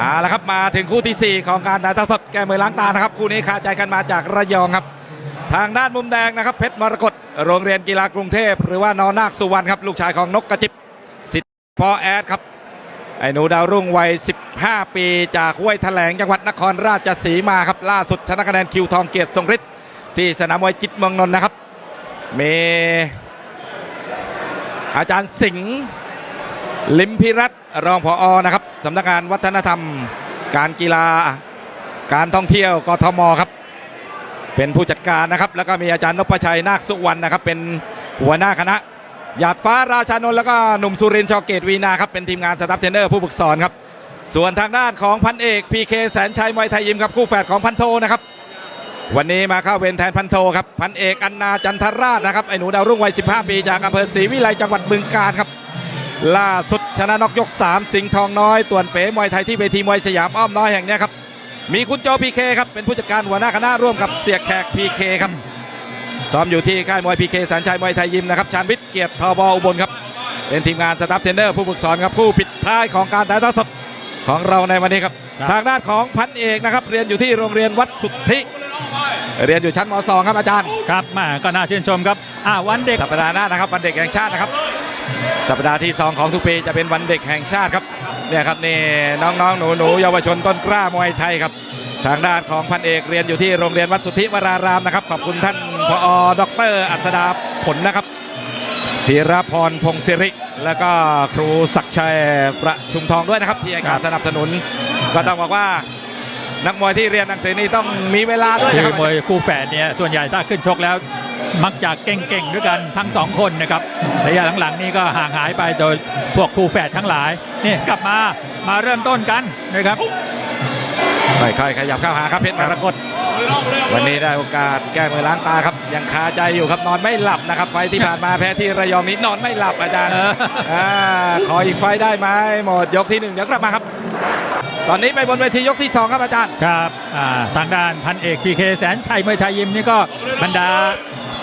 เอาละครับมาถึงคู่ทีสี่ 4 ของการถ่ายทอดสดแก้มือล้างตานะครับ คู่นี้คาใจกันมาจากระยองครับ ทางด้านมุมแดงนะครับเพชรมรกตโรงเรียนกีฬากรุงเทพ หรือว่านอนาคสุวรรณครับลูกชายของนกกระจิบสิทธิ์ปอแอดครับไอ้หนูดาวรุ่งวัย 15 ปีจากห้วยแถลงจังหวัดนครราชสีมาครับล่าสุดชนะคะแนนคิวทองเกียรติทรงฤทธิ์ที่สนามมวยจิตเมืองนนท์นะครับมีอาจารย์สิงห์ลิมพิรัตรองผออนะครับ สำนักงานวัฒนธรรม การกีฬา การท่องเที่ยวกทมครับ เป็นผู้จัดการนะครับ แล้วก็มีอาจารย์นพชัยนาคสุวรรณนะครับ เป็นหัวหน้าคณะหยาดฟ้าราชานนท์แล้วก็หนุ่มสุรินทร์ชอเกตวีนาครับเป็นทีมงานสตาฟเทรนเนอร์ผู้ฝึกสอนครับ ส่วนทางด้านของพันเอกพีเคแสนชัยมวยไทยยิมครับคู่แฝดของพันโทนะครับ วันนี้มาเข้าเวรแทนพันโทครับพันเอกอันนาจันทราชนะครับไอ้หนูดาวรุ่งวัย 15 ปีจากอำเภอศรีวิไลจังหวัดบึงกาฬครับ ล่าสุดชนะนอกยก 3 สิงห์ทองน้อยต่วนเป๋มวยไทยที่เวทีมวยสยามอ้อมน้อยแห่งเนี้ยครับ มีคุณโจพีเคครับเป็นผู้จัดการหัวหน้าคณะร่วมกับเสียแขกพีเคครับซ้อมอยู่ที่ค่ายมวยพีเคสันชัยมวยไทยยิมนะครับชาญวิทย์เกียรติทบอุบลครับ เป็นทีมงานสตาฟเทรนเนอร์ผู้ฝึกสอนครับคู่ปิดท้ายของการถ่ายทอดสดของเราในวันนี้ครับครับ ทางด้านของพันเอกนะครับ เรียนอยู่ที่โรงเรียนวัดสุทธิเรียนอยู่ชั้นม .2 ครับอาจารย์ ครับแมาก็น่าชื่นชมครับ อ่าวันเด็ก สัปดาห์หน้านะครับ วันเด็กแห่งชาตินะครับ สัปดาห์ที่ 2 ของทุกปีจะเป็นวันเด็กแห่งชาติครับเนี่ยครับนี่น้องๆ หนูๆเยาวชนต้นกล้ามวยไทยครับ ทางด้านของพันเอกเรียนอยู่ที่โรงเรียนวัดสุทธิวรารามนะครับขอบคุณท่านพอดรอัศดาผลนะครับธีรพรพงศิริ แล้วก็ครูศักดิ์ชัยประชุมทองด้วยนะครับ ที่ให้การสนับสนุน ก็ต้องบอกว่านักมวยที่เรียนหนังสือนี่ต้องมีเวลาด้วยคืนะคอรับมวยคู่แฝดเนี่ยส่วนใหญ่ถ้าขึ้นชกแล้ว มักจะเก่งๆด้วยกันทั้งสองคนนะครับระยะหลังๆ นี่ก็ห่างหายไปโดยพวกคู่แฝดทั้งหลายนี่กลับมามาเริ่มต้นกันนะครับค่อยๆขยับเข้าหาครับเพชรมรกตวันนี้ได้โอกาสแก้มือล้างตาครับ ยังคาใจอยู่ครับนอนไม่หลับนะครับ ไฟล์ที่ผ่านมาแพ้ที่ระยองนี้นอนไม่หลับอาจารย์เอออ่าขออีกไฟล์ได้ไหมหมดยกที่หนึ่งเดี๋ยวกลับมาครับ ตอนนี้ไปบนเวทียกที่สองครับอาจารย์ครับอ่าทางด้านพันเอกพีเคแสนชัยมวยไทยยิมนี่ก็บรรดา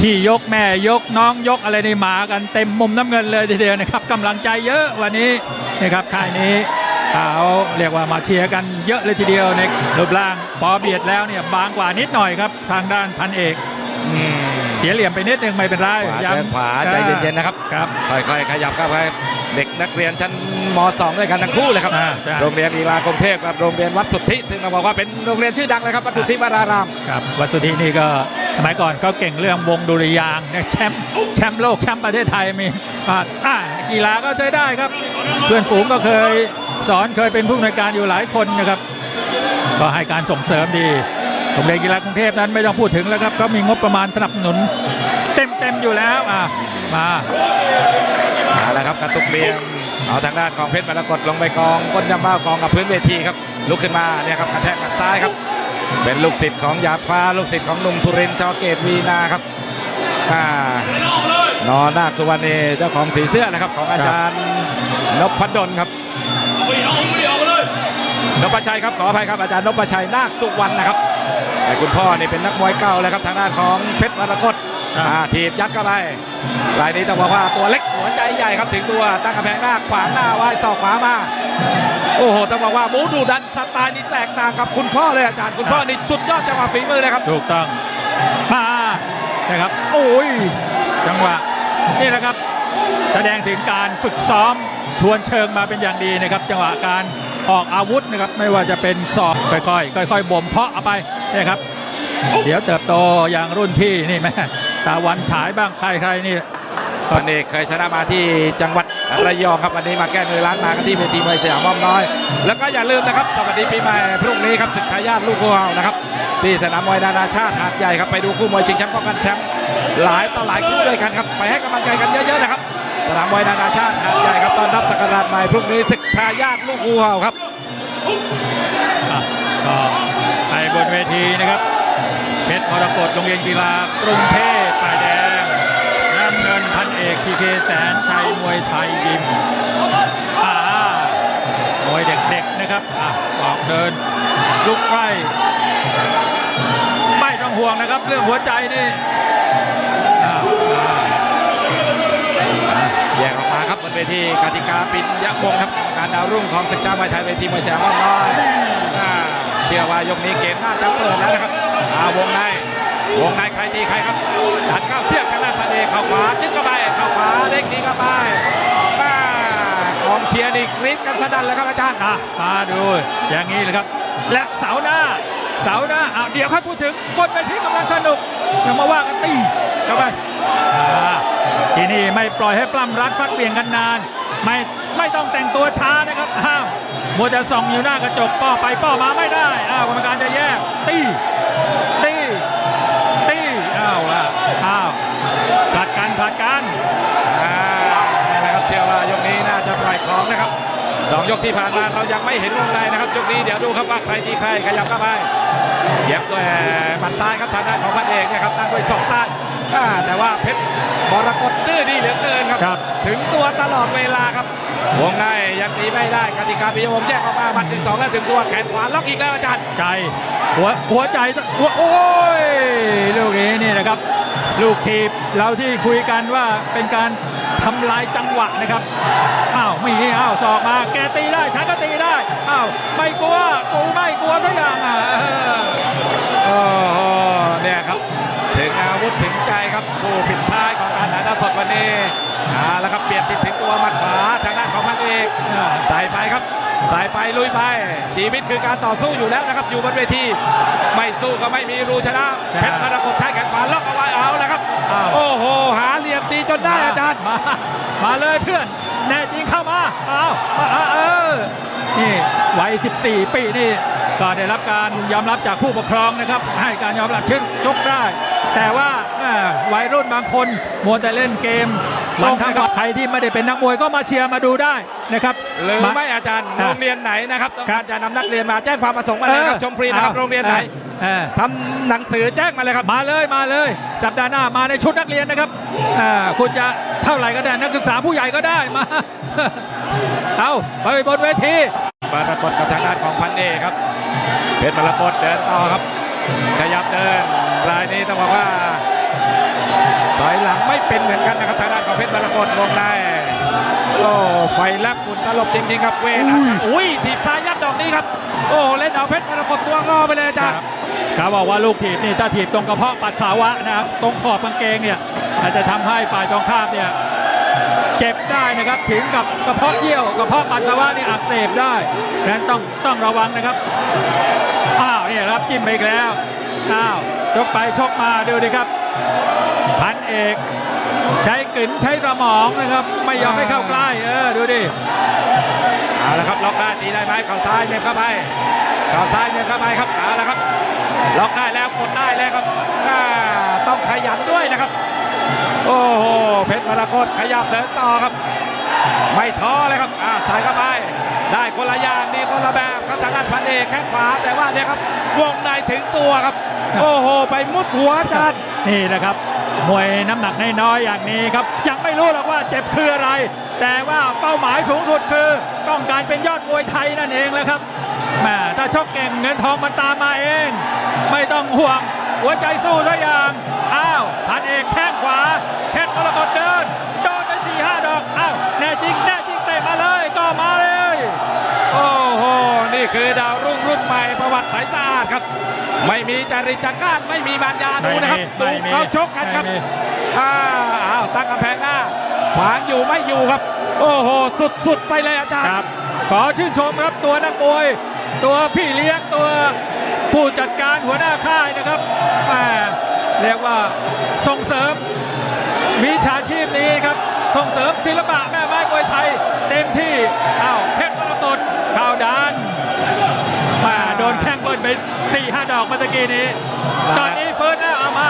พี่ยกแม่ยกน้องยกอะไรนี่มากันเต็มมุมน้ำเงินเลยทีเดียวนะครับกำลังใจเยอะวันนี้นะครับค่ายนี้เขาเรียกว่ามาเชียร์กันเยอะเลยทีเดียวในรูปร่างพอเบียดแล้วเนี่ยบางกว่านิดหน่อยครับทางด้านพันเอกอืมเสียเหลี่ยมไปนิดนึงไม่เป็นไรขวายัเจอขวาใจเย็นๆนะครับครับค่อยๆขยับเข้าไปเด็กนักเรียนชั้นม .2 ด้วยกันทั้งคู่เลยครับอ่าใช่โรงเรียนกีฬากรุงเทพกับโรงเรียนวัดสุทธิซึ่งเราบอกว่าเป็นโรงเรียนชื่อดังเลยครับวัดสุทธิวรารามครับวัดสุธีนี่ก็ สมัยก่อนเขาเก่งเรื่องวงดุริยางแชมป์แชมป์โลกแชมป์ประเทศไทยมีอ่ากีฬาก็ใช้ได้ครับ เพื่อนฝูงก็เคยสอนเคยเป็นผู้อำนวยการอยู่หลายคนนะครับ ก็ให้การส่งเสริมดีโรงเรียนกีฬากรุงเทพนั้นไม่ต้องพูดถึงแล้วครับก็มีงบประมาณสนับสนุน เต็มเต็มๆอยู่แล้วอะมาเอาละครับกระตุกเบียงเอาทางด้านของเพชรมรกตลงไปกองก้นยำบ้ากองกับพื้นเวทีครับลุกขึ้นมาเนี่ยครับกระแทกหมัดซ้ายครับ เป็นลูกศิษย์ของหยาฟ้าลูกศิษย์ของนุ่มสุรินชอเกตวีนาครับอ่านอนาคสุวรรณีเจ้าของสีเสื้อนะครับของอาจารย์นพดลครับนพชัยครับขออภัยครับอาจารย์นพชัยนาคสุวรรณนะครับแต่คุณพ่อนี่เป็นนักมวยเก่าเลยครับทางด้านของเพชรมรกต อ่าถีบยัดเข้าไปรายนี้ต้องบอกว่าตัวเล็กหัวใจใหญ่ครับถึงตัวตั้งกระแพงหน้าขวางหน้าไว้ศอกขวามา โอ้โหต้องบอกว่าบูดูดันสไตล์นี่แตกต่างกับคุณพ่อเลยอาจารย์คุณพ่อนี่สุดยอดจังหวะฝีมือเลยครับถูกต้องมานะครับโอ้ยจังหวะนี่แหละครับ แสดงถึงการฝึกซ้อมทวนเชิงมาเป็นอย่างดีนะครับ จังหวะการออกอาวุธนะครับไม่ว่าจะเป็นศอกค่อยๆค่อยๆบ่มเพาะเอาไปนะครับ เดี๋ยวเติบโตอย่างรุ่นพี่นี่แม่ตาวันฉายบ้างใครๆนี่ตอนนี้เคยชนะมาที่จังหวัดระยองครับวันนี้มาแก้มือล้างมากันที่เวทีมวยสยามอ้อมน้อย แล้วก็อย่าลืมนะครับสวัสดีปีใหม่พรุ่งนี้ครับศึกทายาทลูกงูเห่านะครับที่สนามมวยนานาชาติหาดใหญ่ครับไปดูคู่มวยชิงแชมป์ป้องกันแชมป์หลายต่อหลายคู่ด้วยกันครับไปให้กำลังใจกันเยอะๆนะครับสนามมวยนานาชาติหาดใหญ่ครับตอนรับสักราชใหม่พรุ่งนี้ศึกทายาทลูกงูเห่าครับอะก็ไปบนเวทีนะครับ เพชรมรกตโรงเรียนกีฬากรุงเทพฝ่ายแดงน้ำเงินพันเอกทีเคแสนชัยมวยไทยยิมอ่ามวยเด็กๆนะครับอะออกเดินลุกไล่ไม่ต้องห่วงนะครับ เรื่องหัวใจนี่อะอะแยกออกมาครับบนเวทีกติกาปินยะวงครับ การดาวรุ่งของศึกจ้ามวยไทยเวทีมวยแชมป์อ้อมน้อยอ่า ชื่อว่ายกนี้เกมน่าจะเปิดแล้วนะครับอาวงในวงในใครตีใครครับดันเข้าเชือกทางด้านพันเอกเข้าขวายึดเข้าไปเข้าขวาเด้งทีเข้าไปอ่ากองเชียร์นี่กรี๊ดกันสนั่นเลยครับอาจารย์อะมาดูอย่างนี้เลยครับ และเสาหน้าเสาหน้าอะเดี๋ยวค่อยพูดถึงบนเวทีกำลังสนุกยังมาว่ากันตีเข้าไปอ่า ที่นี่ไม่ปล่อยให้ปล้ำรัดฟักเปลี่ยงกันนาน ไม่ไม่ต้องแต่งตัวช้านะครับห้ามมัวแต่ส่องอยู่หน้ากระจกป้อไปป้อมาไม่ได้อ้าวกรรมการจะแยกตีตีตีอ้าวละอ้าวผลัดกันผลัดกันอ่านี่แหละครับเชื่อว่ายกนี้น่าจะปล่อยของนะครับ สองยกที่ผ่านมาเรายังไม่เห็นวงในนะครับยกนี้เดี๋ยวดูครับว่าใครตีใครขยับเข้าไปเย็บด้วยหมัดซ้ายครับทางด้านของพันเอกเนี่ยครับตั้งด้วยศอกซ้ายอ่าแต่ว่าเพชรมรกตดื้อดีเหลือเกินครับครับ ถึงตัวตลอดเวลาครับวงในยังตีไม่ได้กติกาพิยมแยกออกมาหมัดหนึ่งสองแล้วถึงตัวแขนขวาล็อกอีกแล้วอาจารย์ใจหัวหัวใจหัวโอ้ยลูกนี้นี่นะครับ ลูกทีบเราที่คุยกันว่าเป็นการ ทำลายจังหวะนะครับอ้าวมีอ้าวสอกมา แกตีได้ฉันก็ตีได้อ้าวไม่กลัวกูไม่กลัวทุกอย่างอะเออโอ้โหเนี่ยครับถึงอาวุธถึงใจครับผู้ปิดท้ายของการถ่ายทอดสดวันนี้อ่าละครับเปลี่ยนติดถึงตัวหมัดขวาทางด้านของพันเอกใส่ไปครับ ใส่ไปลุยไป ชีวิตคือการต่อสู้อยู่แล้วนะครับ อยู่บนเวที ไม่สู้ก็ไม่มีรูชนะใช่เพชรมรกตใช้แขนขวาล็อกเอาไว้เอาละครับอ้าวโอ้โห หาเหลี่ยมตีจนได้อาจารย์มามาเลยเพื่อนแน่จริงเข้ามาเอาเอาเอาเออนี่วัย 14 ปีนี่ก็ได้รับการยอมรับจากผู้ปกครองนะครับ ให้การยอมรับเช่นยกได้ แต่ว่าแม่วัยรุ่นบางคนมัวแต่เล่นเกม มันทั้งใครที่ไม่ได้เป็นนักมวยก็มาเชียร์มาดูได้นะครับหรือมาไม่อาจารย์อะโรงเรียนไหนนะครับต้องครัการบจะนำนักเรียนมาแจ้งความประสงค์มาเลยครับชมฟรีนะครับเออโรงเรียนไหนเออทำหนังสือแจ้งมาเลยครับมาเลยมาเลย สัปดาห์หน้ามาในชุดนักเรียนนะครับอ่าคุณจะเท่าไหร่ก็ได้นักศึกษาผู้ใหญ่ก็ได้มาเอาไปบนเวทีมรกตกับทางด้านของพันเอกครับเพชรมรกตเดินต่อครับขยับเดินรายนี้ต้องบอกว่า ถอยหลังไม่เป็นเหมือนกันนะครับทางด้านของเพชรมรกตวงในโอ้ไฟแลบฝุ่นตลบจริงๆครับเวทอาจารย์อุ้ยถีบซ้ายยัดดอกนี้ครับ โอ้เล่นเอาเพชรมรกตตัวงอไปเลยอาจารย์เขาบอกว่าลูกถีบนี่ถ้าถีบตรงกระเพาะปัสสาวะนะครับตรงขอบกางเกงเนี่ยอาจจะทำให้ฝ่ายตรงข้ามเนี่ยเจ็บได้นะครับถึงกับกระเพาะเยี่ยวกระเพาะปัสสาวะนี่อักเสบได้ดังนั้นต้องต้องระวังนะครับอ้าวเนี่ยครับจิ้มไปอีกแล้วอ้าวชกไปชกมาดูดิครับ พันเอกใช้กลืนใช้สมองนะครับ ไม่ยอมให้เข้าใกล้เออดูดิเอาละครับล็อกได้ตีได้ไหมเข่าซ้ายเนี่ยเข้าไปเข่าซ้ายเนี่ยเข้าไปครับเอาละครับล็อกได้แล้วกดได้แล้วครับอ่าต้องขยันด้วยนะครับ โอ้โหเพชรมรกตขยับเดินต่อครับ ไม่ท้อเลยครับอ่าใส่เข้าไป ได้คนละอย่างดีคนละแบบครับทางด้านพันเอกแข้งขวาแต่ว่าเนี่ยครับวงในถึงตัวครับ โอ้โห ไปมุดหัวอาจารย์นี่นะครับ มวยน้ำหนักน้อยๆอย่างนี้ครับ ยังไม่รู้หรอกว่าเจ็บคืออะไร แต่ว่าเป้าหมายสูงสุดคือต้องการเป็นยอดมวยไทยนั่นเองแหละครับแม่ถ้าชกเก่งเงินทองมันตามมาเอง ไม่ต้องห่วง หัวใจสู้ทุกอย่าง อ้าวพันเอกแข้งขวาเพชรมรกตเดิน นี่คือดาวรุ่งรุ่นใหม่ประวัติสายสะอาดครับ ไม่มีจริตจักร้านไม่มีบานยาดูนะครับดูไม่มีเขาชกกันครับไม่มีอ้าวอ้าวตั้งกำแพงหน้าขวางอยู่ไม่อยู่ครับ โอ้โหสุดๆไปเลยอาจารย์ครับขอชื่นชมครับตัวนักมวย ตัวพี่เลี้ยงตัวผู้จัดการหัวหน้าค่ายนะครับแหมเรียกว่าส่งเสริมวิชาชีพนี้ครับ ส่งเสริมศิลปะแม่ นแข้งเบิ้ลไป4ี่ห้าดอกเมื่อตะกี้นี้ ตอนนี้เฟิร์นแล้วเอามา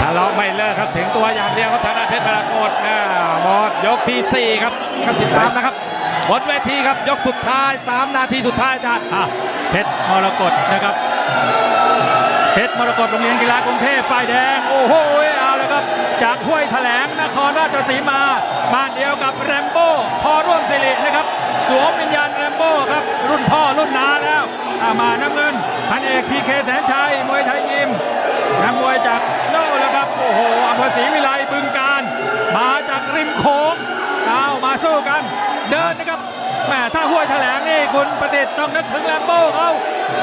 ทะเลาะไม่เลิกครับถึงตัวอย่างเดียวครับทางด้านเพชรมรกตอ่าหมดยกที่ 4 ครับครับติดตามนะครับบนเวทีครับยกสุดท้าย 3 นาทีสุดท้ายอาจารย์อะเพชรมรกตนะครับเพชรมรกตโรงเรียนกีฬากรุงเทพฝ่ายแดง โอ้โห เอาเลยครับ จากห้วยแถลงนครราชสีมา บ้านเดียวกับแรมโบ้พอร่วมสิรินะครับ สวมวิญญาณแรมโบ้ครับ รุ่นพ่อรุ่นนาแล้วอามาน้ำเงินพันเอกพีเคแสนชัยมวยไทยยิมนักมวยจากโน่นแล้วครับ โอ้โหอำเภอศรีวิไลบึงการ มาจากริมโขงอ่าเอามาสู้กัน เดินนะครับแหมถ้าห้วยแถลงนี่คุณประดิษฐ์ต้องนึกถึงแลมโบ้เขา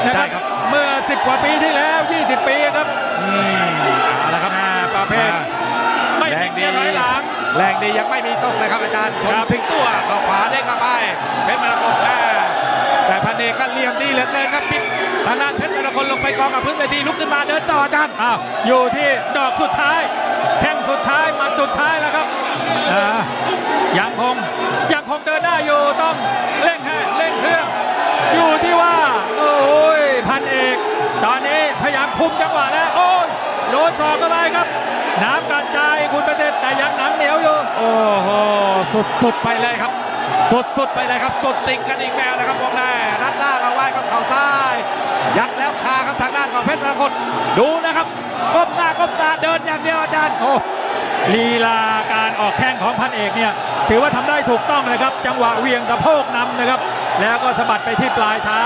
นะใช่ครับ เมื่อ 10 กว่าปีที่แล้ว 20 ปีครับอืมเอาละครับ แหมประเภทไม่แรมีงเกีดียร์ถอยหลังแรงดียังไม่มีตกเลยครับอาจารย์ชนครับถึงตัวเข้าขวาเด้งเข้าไปเพชรมรกตแม่แต่พันเอกก็เหลี่ยมดีเหลือเกินครับปิดทางด้านเพชรมรกตลงไปกองกับพื้นเวทีลุกขึ้นมาเดินต่ออาจารย์อ้าวอยู่ที่ดอกสุดท้ายแข้งสุดท้ายหมัดสุดท้ายแล้วครับอ่ายังคงยังคงเดินได้อยู่ต้องเร่งให้เร่งเครื่อง อยู่ที่ว่าโอ้ยพันเอก ตอนนี้พยายามคุมจังหวะแล้วโอ้ยโด นศอกเข้าไปครับ น้ำกัดใจคุณประเทศแต่ยังหนังเหนียวอยู่ โอ้โห สุดสุดไปเลยครับ สุดสุดไปเลยครับสุดติ่งกันอีกแมวนะครับวงในรัดล่างเอาไว้กับเข่าซ้าย ยัดแล้วคาครับทางด้านของเพชรมรกตดูนะครับก้มหน้าก้มตาเดินอย่างเดียวอาจารย์โอ้ลีลาการออกแข้งของพันเอกเนี่ยถือว่าทำได้ถูกต้องเลยครับ จังหวะเหวียงสะโพกนำนะครับ แล้วก็สะบัดไปที่ปลายเท้า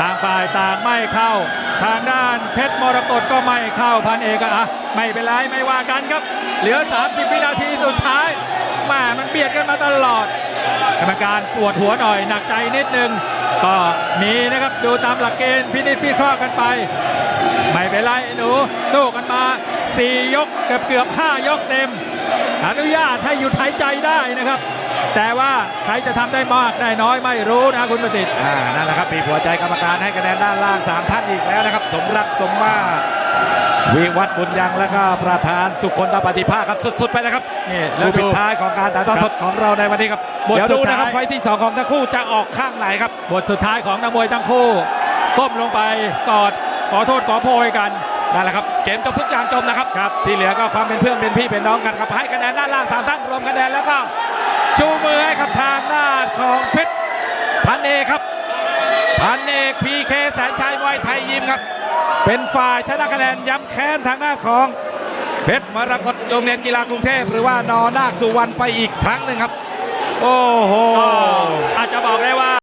ต่างฝ่ายต่างไม่เข้า ทางด้านเพชรมรกตก็ไม่เข้าพันเอกอะอะไม่เป็นไรไม่ว่ากันครับ เหลือ 30 วินาทีสุดท้ายแม่มันเบียดกันมาตลอด กรรมการปวดหัวหน่อยหนักใจนิดนึง ก็มีนะครับดูตามหลักเกณฑ์พินิจพิเคราะห์กันไป ไม่เป็นไรหนูสู้กันมา 4 ยกเกือบเกือบ5ยกเต็ม อนุญาตให้หยุดหายใจได้นะครับ แต่ว่าใครจะทำได้มากได้น้อยไม่รู้นะคุณประสิทธิ์อ่านั่นแหละครับมีหัวใจกรรมการให้คะแนนด้านล่าง 3 ท่านอีกแล้วนะครับ สมรักสมมาตรวิวัฒน์บุญยังแล้วก็ประธานสุคนตปฏิภาคครับสุดๆไปเลยครับนี่แล้วคู่ปิดูดท้ายของการถ่ายทอดสดของเราในวันนี้ครับบทเดี๋ยวดูสุดท้ายนะครับไฟล์ที่สองของทั้งคู่จะออกข้างไหนครับบทสุดท้ายของนักมวยทั้งคู่ก้มลงไปกอดขอโทษขอโพยกัน นั่นแหละครับเกมจบทุกอย่างจบนะครับครับ ที่เหลือก็ความเป็นเพื่อนเป็นพี่เป็นน้องกันครับให้คะแนนด้านล่างสามท่านรวมคะแนนแล้วก็ชูมือให้กับทางด้านของเพชรพันเอกครับพันเอกพีเคแสนชัยมวยไทยยิมครับ เป็นฝ่ายชนะคะแนนย้ำแค้นทางด้านของเพชรมรกตโรงเรียนกีฬากรุงเทพหรือว่านอนาคสุวรรณไปอีกครั้งหนึ่งครับ โอ้โหก็อาจจะบอกได้ว่า